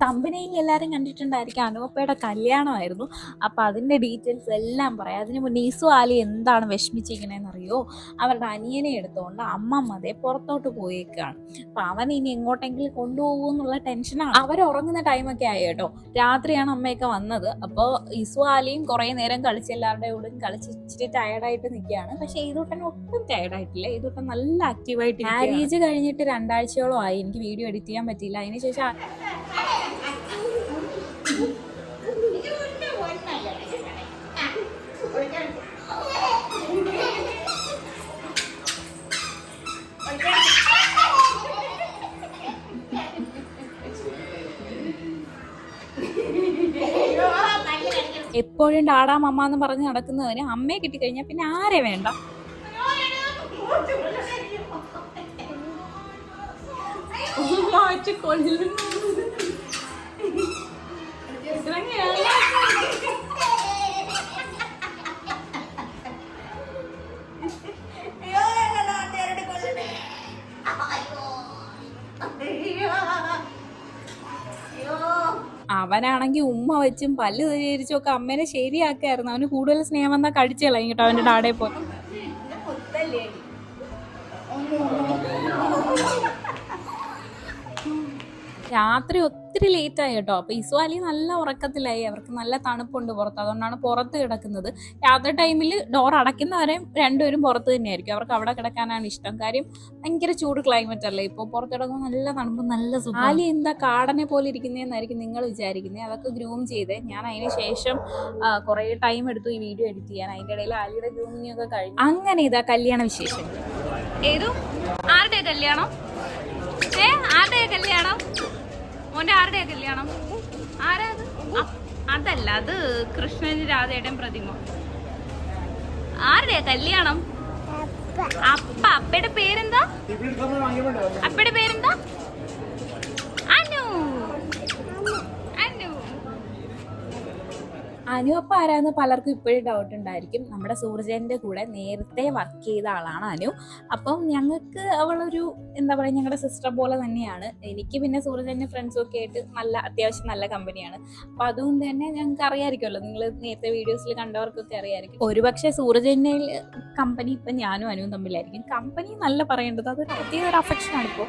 കമ്പനിയിൽ എല്ലാവരും കണ്ടിട്ടുണ്ടായിരിക്കും അനുപപ്പയുടെ കല്യാണമായിരുന്നു. അപ്പോൾ അതിന്റെ ഡീറ്റെയിൽസ് എല്ലാം പറയാം. അതിന് മുന്നേ ഈസു ആലി എന്താണ് വിഷമിച്ചിരിക്കണേന്ന് അറിയോ അവരുടെ അനിയനെ എടുത്തുകൊണ്ട് അമ്മമ്മ അതെ പുറത്തോട്ട് പോയേക്കാണ്. അപ്പം അവൻ ഇനി എങ്ങോട്ടെങ്കിലും കൊണ്ടുപോകും എന്നുള്ള ടെൻഷനാണ് അവർ ഉറങ്ങുന്ന ടൈമൊക്കെ ആയി കേട്ടോ. രാത്രിയാണ് അമ്മയൊക്കെ വന്നത്. അപ്പോൾ ഇസു ആലിയും കുറേ നേരം കളിച്ച് എല്ലാവരുടെ കൂടെയും കളിച്ച് ഇച്ചിരി ടയർഡായിട്ട് നിൽക്കുകയാണ്. പക്ഷേ ഏതൂട്ടൻ ഒട്ടും ടയർഡായിട്ടില്ല ഏതൂട്ടൻ നല്ല ആക്റ്റീവായിട്ട് മാരേജ് കഴിഞ്ഞിട്ട് രണ്ടാഴ്ചയോളം ആയി. എനിക്ക് വീഡിയോ എഡിറ്റ് ചെയ്യാൻ പറ്റിയില്ല. അതിനുശേഷം എപ്പോഴും ഡാടാ മമ്മ എന്ന് പറഞ്ഞ് നടക്കുന്നതിന് അമ്മയെ കിട്ടിക്കഴിഞ്ഞാൽ പിന്നെ ആരെ വേണ്ട? അവനാണെങ്കിൽ ഉമ്മ വെച്ചും പല്ല് തരിച്ചും ഒക്കെ അമ്മേനെ ശരിയാക്കായിരുന്നു. അവന് കൂടുതൽ സ്നേഹം വന്നാൽ കടിച്ചു കളയും കേട്ടോ അവന്റെ ഡാഡയെ പോയി രാത്രി ഒത്തിരി ലേറ്റ് ആയി കേട്ടോ. അപ്പൊ ഇസ്വാലി നല്ല ഉറക്കത്തിലായി. അവർക്ക് നല്ല തണുപ്പുണ്ട് പുറത്ത്. അതുകൊണ്ടാണ് പുറത്ത് കിടക്കുന്നത്. രാത്രി ടൈമിൽ ഡോർ അടയ്ക്കുന്നവരെയും രണ്ടുപേരും പുറത്ത് തന്നെയായിരിക്കും. അവർക്ക് അവിടെ കിടക്കാനാണ് ഇഷ്ടം. കാര്യം ഭയങ്കര ചൂട് ക്ലൈമറ്റ് അല്ലേ? ഇപ്പോൾ പുറത്ത് കിടക്കുമ്പോൾ നല്ല തണുപ്പ് നല്ല സുഖം. ആലി എന്താ കാടനെ പോലെ ഇരിക്കുന്നതെന്നായിരിക്കും നിങ്ങൾ വിചാരിക്കുന്നത് അതൊക്കെ ഗ്രൂം ചെയ്തേ. ഞാൻ അതിന് ശേഷം കുറേ ടൈം എടുത്തു ഈ വീഡിയോ എഡിറ്റ് ചെയ്യാൻ. അതിന്റെ ഇടയിൽ ആലിയുടെ ഗ്രൂമിങ് ഒക്കെ കഴിഞ്ഞു. അങ്ങനെ ഇതാ കല്യാണ വിശേഷം ഏതു? ആരുടെ കല്യാണം? ഏ? ആരുടെ കല്യാണം? മോന്റെ ആരുടെ കല്യാണം? ആരാ അത്? അതല്ല അത് കൃഷ്ണൻ രാധയുടെയും പ്രതിമ. ആരുടെ കല്യാണം? അപ്പ. അപ്പയുടെ പേരെന്താ? അപ്പയുടെ പേരെന്താ അനു അനു അനു അപ്പം ആരാന്ന് പലർക്കും ഇപ്പോഴും ഡൗട്ട് ഉണ്ടായിരിക്കും. നമ്മുടെ സൂർജന്റെ കൂടെ നേരത്തെ വർക്ക് ചെയ്ത ആളാണ് അനു. അപ്പം ഞങ്ങൾക്ക് അവളൊരു എന്താ പറയുക ഞങ്ങളുടെ സിസ്റ്റർ പോലെ തന്നെയാണ്. എനിക്ക് പിന്നെ സൂർജന്റെ ഫ്രണ്ട്സും ഒക്കെ ആയിട്ട് നല്ല അത്യാവശ്യം നല്ല കമ്പനിയാണ് അപ്പം അതുകൊണ്ട് തന്നെ ഞങ്ങൾക്ക് അറിയാമായിരിക്കുമല്ലോ നിങ്ങൾ നേരത്തെ വീഡിയോസിൽ കണ്ടവർക്കൊക്കെ അറിയാമായിരിക്കും ഒരുപക്ഷെ സൂർജന്റെ കമ്പനി ഇപ്പം ഞാനും അനുവും തമ്മിലായിരിക്കും. കമ്പനി നല്ല പറയേണ്ടത്. അതൊരു പ്രത്യേക ഒരു അഫക്ഷനാണ് ഇപ്പോൾ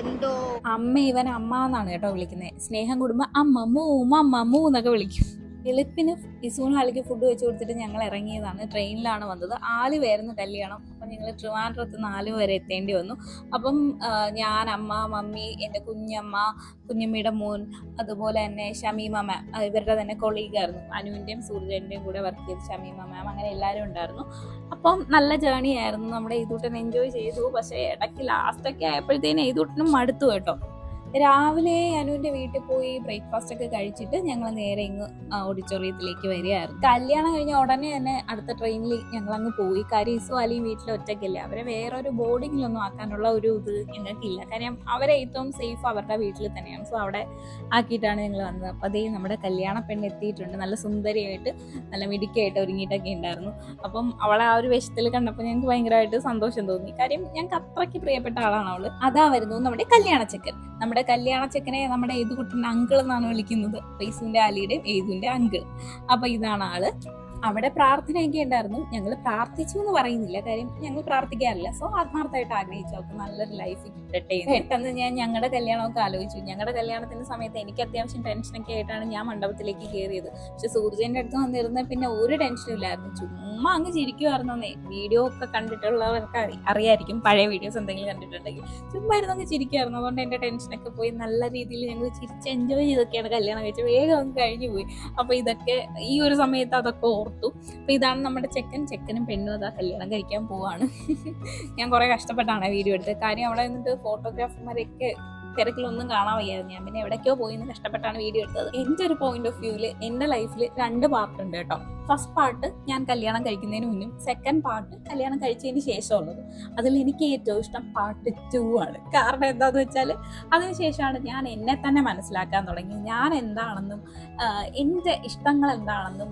എന്തോ അമ്മ ഇവൻ അമ്മ എന്നാണ് കേട്ടോ വിളിക്കുന്നത് സ്നേഹം കുടുംബം അമ്മ മൂ മമ്മ മൂ എന്നൊക്കെ വിളിക്കും. എളുപ്പിന് ഇസൂൺ ആളിക്ക് ഫുഡ് വെച്ച് കൊടുത്തിട്ട് ഞങ്ങൾ ഇറങ്ങിയതാണ്. ട്രെയിനിലാണ് വന്നത്. ആൽ പേരുന്ന് കല്യാണം. അപ്പം ഞങ്ങൾ ട്രിവാൻഡ്രത്ത് നാല് വരെ എത്തേണ്ടി വന്നു. അപ്പം ഞാൻ അമ്മ മമ്മി എന്റെ കുഞ്ഞമ്മ കുഞ്ഞമ്മയുടെ മോൻ അതുപോലെ തന്നെ ഷമീമ മാം ഇവരുടെ തന്നെ കൊളീഗായിരുന്നു അനുവിന്റെയും സൂര്യന്റെയും കൂടെ വർക്ക് ചെയ്ത് ഷമീമ മാം അങ്ങനെ എല്ലാവരും ഉണ്ടായിരുന്നു. അപ്പം നല്ല ജേണി ആയിരുന്നു. നമ്മുടെ ഈതൂട്ടൻ എൻജോയ് ചെയ്തു. പക്ഷേ ഇടയ്ക്ക് ലാസ്റ്റൊക്കെ ആയപ്പോഴത്തേനും ഈതൂട്ടനും മടുത്തു കേട്ടോ. രാവിലെ അനുവിന്റെ വീട്ടിൽ പോയി ബ്രേക്ക്ഫാസ്റ്റ് ഒക്കെ കഴിച്ചിട്ട് ഞങ്ങൾ നേരെ ഇങ്ങ് ഓഡിറ്റോറിയത്തിലേക്ക് വരികയായിരുന്നു. കല്യാണം കഴിഞ്ഞ ഉടനെ തന്നെ അടുത്ത ട്രെയിനിൽ ഞങ്ങൾ അങ്ങ് പോയി. കാര്യം ഇസു അലിയും വീട്ടിൽ ഒറ്റയ്ക്കില്ല? അവരെ വേറൊരു ബോർഡിങ്ങിലൊന്നും ആക്കാനുള്ള ഒരു ഇത് ഞങ്ങൾക്കില്ല. കാര്യം അവരെ ഏറ്റവും സേഫ് അവരുടെ വീട്ടിൽ തന്നെയാണ്. സോ അവിടെ ആക്കിയിട്ടാണ് ഞങ്ങൾ വന്നത്. അപ്പോൾ അതേ നമ്മുടെ കല്യാണ പെണ്ണ് എത്തിയിട്ടുണ്ട്. നല്ല സുന്ദരിയായിട്ട് നല്ല മിടുക്കിയായിട്ട് ഒരുങ്ങിയിട്ടൊക്കെ ഉണ്ടായിരുന്നു. അപ്പം അവളെ ആ ഒരു വേഷത്തിൽ കണ്ടപ്പോൾ ഞങ്ങൾക്ക് ഭയങ്കരമായിട്ട് സന്തോഷം തോന്നി. കാര്യം ഞങ്ങൾക്ക് അത്രയ്ക്ക് പ്രിയപ്പെട്ട ആളാണ് അവൾ. അതാ വരുന്നു നമ്മുടെ കല്യാണ ചെക്കൻ നമ്മുടെ കല്യാണ ചെക്കനെ നമ്മുടെ ഏതുകുട്ടിന്റെ അങ്കിൾ എന്നാണ് വിളിക്കുന്നത്. ഫേസുവിന്റെ ആലിയുടെയും ഏതുവിന്റെ അങ്കിൾ അപ്പൊ ഇതാണ് ആൾ. അവിടെ പ്രാർത്ഥനയൊക്കെ ഉണ്ടായിരുന്നു. ഞങ്ങൾ പ്രാർത്ഥിച്ചു എന്ന് പറയുന്നില്ല. കാര്യം ഞങ്ങൾ പ്രാർത്ഥിക്കാറില്ല. സോ ആത്മാർത്ഥമായിട്ട് ആഗ്രഹിച്ചു. അവർക്ക് നല്ലൊരു ലൈഫ്. പെട്ടെന്ന് ഞാൻ ഞങ്ങളുടെ കല്യാണമൊക്കെ ആലോചിച്ചു. ഞങ്ങളുടെ കല്യാണത്തിന്റെ സമയത്ത് എനിക്ക് അത്യാവശ്യം ടെൻഷനൊക്കെ ആയിട്ടാണ് ഞാൻ മണ്ഡപത്തിലേക്ക് കയറിയത് പക്ഷെ സൂർജന്റെ അടുത്ത് വന്നിരുന്ന പിന്നെ ഒരു ടെൻഷനും ഇല്ലായിരുന്നു. ചുമ്മാ അങ്ങ് ചിരിക്കുമായിരുന്നേ വീഡിയോ ഒക്കെ കണ്ടിട്ടുള്ളവർക്ക് അറി- അറിയായിരിക്കും. പഴയ വീഡിയോസ് എന്തെങ്കിലും കണ്ടിട്ടുണ്ടെങ്കിൽ. ചുമ്മാ ഇരുന്ന് അങ്ങ് ചിരിക്കുമായിരുന്നു അതുകൊണ്ട് എന്റെ ടെൻഷനൊക്കെ പോയി. നല്ല രീതിയിൽ ഞങ്ങൾ ചിരിച്ച് എൻജോയ് ചെയ്തൊക്കെയാണ് കല്യാണം കഴിച്ചത്. വേഗം അങ്ങ് കഴിഞ്ഞു പോയി. അപ്പൊ ഇതൊക്കെ ഈ ഒരു സമയത്ത് അതൊക്കെ ഓർത്തു. അപ്പൊ ഇതാണ് നമ്മുടെ ചെക്കൻ. ചെക്കനും പെണ്ണും അതാ കല്യാണം കഴിക്കാൻ പോവാണ്. ഞാൻ കുറെ കഷ്ടപ്പെട്ടാണ് വീഡിയോ എടുത്തത്. കാര്യം അവിടെ നിന്നിട്ട് ഫോട്ടോഗ്രാഫർമാരൊക്കെ തിരക്കിലൊന്നും കാണാൻ വയ്യായിരുന്നു. ഞാൻ പിന്നെ എവിടേക്കോ പോയി കഷ്ടപ്പെട്ടാണ് വീഡിയോ എടുത്തത്. എന്റെ ഒരു പോയിന്റ് ഓഫ് വ്യൂവിൽ എന്റെ ലൈഫിൽ രണ്ട് പാർട്ട് ഉണ്ട് കേട്ടോ. ഫസ്റ്റ് പാർട്ട് ഞാൻ കല്യാണം കഴിക്കുന്നതിന് മുന്നും സെക്കൻഡ് പാർട്ട് കല്യാണം കഴിച്ചതിന് ശേഷമുള്ളത്. അതിൽ എനിക്ക് ഏറ്റവും ഇഷ്ടം പാർട്ട് ടു ആണ്. കാരണം എന്താണെന്ന് വെച്ചാൽ അതിനുശേഷമാണ് ഞാൻ എന്നെ തന്നെ മനസ്സിലാക്കാൻ തുടങ്ങി. ഞാൻ എന്താണെന്നും എന്റെ ഇഷ്ടങ്ങൾ എന്താണെന്നും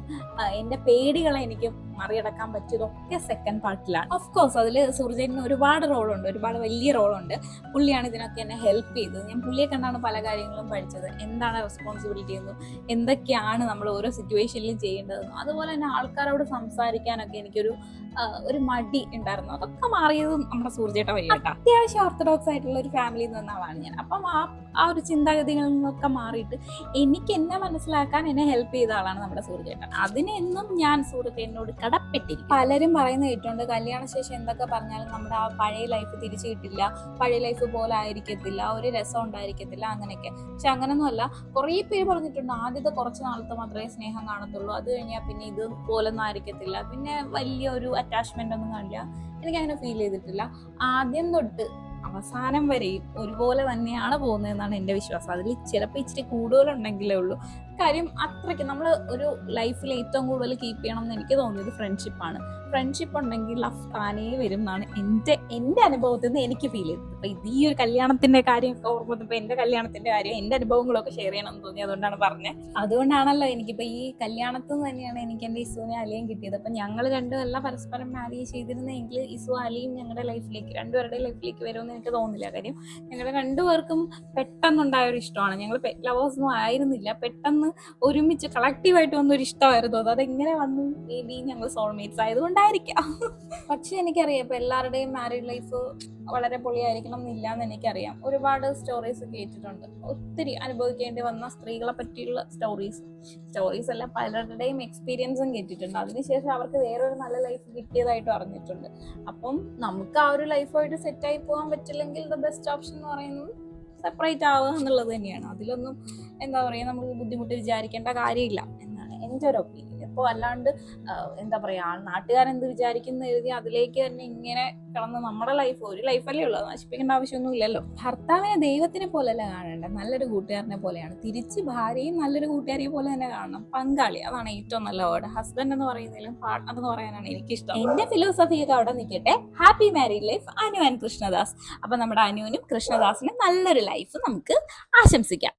എന്റെ പേടികളെ എനിക്ക് മറികടക്കാൻ പറ്റിയതൊക്കെ സെക്കൻഡ് പാർട്ടിലാണ് ഓഫ് കോഴ്സ് അതിൽ സൂർജന് ഒരുപാട് റോളുണ്ട് ഒരുപാട് വലിയ റോളുണ്ട്. പുള്ളിയാണ് ഇതിനൊക്കെ എന്നെ ഹെൽപ്പ് ചെയ്തത്. ഞാൻ പുള്ളിയെ കണ്ടാണ് പല കാര്യങ്ങളും പഠിച്ചത്. എന്താണ് റെസ്പോൺസിബിലിറ്റി എന്നും എന്തൊക്കെയാണ് നമ്മൾ ഓരോ സിറ്റുവേഷനിലും ചെയ്യേണ്ടതെന്നും. അതുപോലെ തന്നെ ആൾക്കാരോട് സംസാരിക്കാനൊക്കെ എനിക്കൊരു ഒരു മടി ഉണ്ടായിരുന്നു. അതൊക്കെ മാറിയത് നമ്മുടെ സൂർജേട്ട വഴി അത്യാവശ്യം ഓർത്തഡോക്സ് ആയിട്ടുള്ള ഒരു ഫാമിലിയിൽ നിന്നാണ് ഞാൻ. അപ്പം ആ ആ ഒരു ചിന്താഗതികളിൽ നിന്നൊക്കെ മാറിയിട്ട് എനിക്ക് എന്നെ മനസ്സിലാക്കാൻ എന്നെ ഹെൽപ്പ് ചെയ്ത ആളാണ് നമ്മുടെ സൂർജേട്ടൻ. അതിനെന്നും ഞാൻ സൂർജേട്ടനോട് കടപ്പെട്ടിരിക്കും പലരും പറയുന്ന കേട്ടുണ്ട് കല്യാണശേഷം എന്തൊക്കെ പറഞ്ഞാലും നമ്മുടെ ആ പഴയ ലൈഫ് തിരിച്ചു കിട്ടില്ല. പഴയ ലൈഫ് പോലെ ആയിരിക്കത്തില്ല. ഒരു രസം ഉണ്ടായിരിക്കത്തില്ല. അങ്ങനെയൊക്കെ. പക്ഷെ അങ്ങനൊന്നുമല്ല കുറേ പേര് പറഞ്ഞിട്ടുണ്ട് ആദ്യത്തെ കുറച്ച് നാളത്തെ മാത്രമേ സ്നേഹം കാണത്തുള്ളൂ. അത് കഴിഞ്ഞാൽ പിന്നെ ഇത് പോലൊന്നും ആയിരിക്കത്തില്ല പിന്നെ വലിയ ഒരു അറ്റാച്ച്മെന്റ് ഒന്നും കാണില്ല. എനിക്ക് അങ്ങനെ ഫീൽ ചെയ്തിട്ടില്ല. ആദ്യം തൊട്ട് അവസാനം വരെയും ഒരുപോലെ തന്നെയാണ് പോകുന്നതെന്നാണ് എന്റെ വിശ്വാസം. അതിൽ ചിലപ്പോൾ ഇച്ചിരി കൂടുതലുണ്ടെങ്കിലേ ഉള്ളൂ. കാര്യം അത്രയ്ക്ക് നമ്മൾ ഒരു ലൈഫിൽ ഏറ്റവും കൂടുതൽ കീപ്പ് ചെയ്യണം എന്ന് എനിക്ക് തോന്നിയത് ഫ്രണ്ട്ഷിപ്പാണ് ഫ്രണ്ട്ഷിപ്പ് ഉണ്ടെങ്കിൽ ലവ് താനേ വരും എന്നാണ് എന്റെ എന്റെ അനുഭവത്തിൽ നിന്ന് എനിക്ക് ഫീൽ ചെയ്തത്. അപ്പം ഇത് ഈ ഒരു കല്യാണത്തിന്റെ കാര്യമൊക്കെ ഓർമ്മ വന്നപ്പോൾ എന്റെ കല്യാണത്തിന്റെ കാര്യം എന്റെ അനുഭവങ്ങളൊക്കെ ഷെയർ ചെയ്യണമെന്ന് തോന്നി അതുകൊണ്ടാണ് പറഞ്ഞത് അതുകൊണ്ടാണല്ലോ എനിക്കിപ്പോൾ ഈ കല്യാണത്തിൽ നിന്ന് തന്നെയാണ് എനിക്ക് എന്റെ ഇസുവിനെ അലിയും കിട്ടിയത്. അപ്പം ഞങ്ങൾ രണ്ടും എല്ലാം പരസ്പരം മാരേജ് ചെയ്തിരുന്നെങ്കിൽ ഇസു അലിയും ഞങ്ങളുടെ ലൈഫിലേക്ക് രണ്ടുപേരുടെ ലൈഫിലേക്ക് വരുമെന്ന് എനിക്ക് തോന്നില്ല. കാര്യം ഞങ്ങളുടെ രണ്ടുപേർക്കും പെട്ടെന്നുണ്ടായ ഒരു ഇഷ്ടമാണ്. ഞങ്ങൾ ലവേഴ്സ് ഒന്നും ആയിരുന്നില്ല. പെട്ടെന്ന് ഒരുമിച്ച് കളക്റ്റീവായിട്ട് വന്നൊരു ഇഷ്ടമായിരുന്നു. അത് അതെങ്ങനെ വന്നു? മേ ബി ഞങ്ങൾ സോൾമേറ്റ്സ് ആയതുകൊണ്ടായിരിക്കാം. പക്ഷെ എനിക്കറിയാം ഇപ്പൊ എല്ലാവരുടെയും മാരീഡ് ലൈഫ് വളരെ പൊളിയായിരിക്കണം എന്നില്ല എന്ന് എനിക്കറിയാം. ഒരുപാട് സ്റ്റോറീസ് കേട്ടിട്ടുണ്ട്. ഒത്തിരി അനുഭവിക്കേണ്ടി വന്ന സ്ത്രീകളെ പറ്റിയുള്ള സ്റ്റോറീസ് സ്റ്റോറീസ് എല്ലാം പലരുടെയും എക്സ്പീരിയൻസും കേട്ടിട്ടുണ്ട്. അതിനുശേഷം അവർക്ക് വേറൊരു നല്ല ലൈഫ് കിട്ടിയതായിട്ടും അറിഞ്ഞിട്ടുണ്ട്. അപ്പം നമുക്ക് ആ ഒരു ലൈഫായിട്ട് സെറ്റായി പോകാൻ പറ്റില്ലെങ്കിൽ ദ ബെസ്റ്റ് ഓപ്ഷൻ എന്ന് പറയുന്നത് സെപ്പറേറ്റ് ആവുക എന്നുള്ളത് തന്നെയാണ്. അതിലൊന്നും എന്താ പറയുക നമുക്ക് ബുദ്ധിമുട്ട് വിചാരിക്കേണ്ട കാര്യമില്ല എന്നാണ് എന്റെ ഒരു ഒപ്പീനിയൻ ഇപ്പോൾ അല്ലാണ്ട് എന്താ പറയുക നാട്ടുകാരൻ നാട്ടുകാരെന്ത് വിചാരിക്കുന്ന എഴുതി അതിലേക്ക് തന്നെ ഇങ്ങനെ കിടന്ന് നമ്മുടെ ലൈഫ് ഒരു ലൈഫല്ലേ ഉള്ളൂ. നശിപ്പിക്കേണ്ട ആവശ്യമൊന്നും ഇല്ലല്ലോ ഭർത്താവിനെ ദൈവത്തിനെ പോലെയല്ല കാണേണ്ടത്. നല്ലൊരു കൂട്ടുകാരനെ പോലെയാണ്. തിരിച്ച് ഭാര്യയും നല്ലൊരു കൂട്ടുകാരിയെ പോലെ തന്നെ കാണണം. പങ്കാളി. അതാണ് ഏറ്റവും നല്ല വേർഡ് ഹസ്ബൻഡ് എന്ന് പറയുന്നതിലും പാർട്ട്ണർ എന്ന് പറയാനാണ് എനിക്കിഷ്ടം. എന്റെ ഫിലോസഫിയൊക്കെ അവിടെ നിൽക്കട്ടെ. Happy married life Anu and Krishnadas. അപ്പൊ നമ്മുടെ അനുവിനും കൃഷ്ണദാസിനും നല്ലൊരു ലൈഫ് നമുക്ക് ആശംസിക്കാം.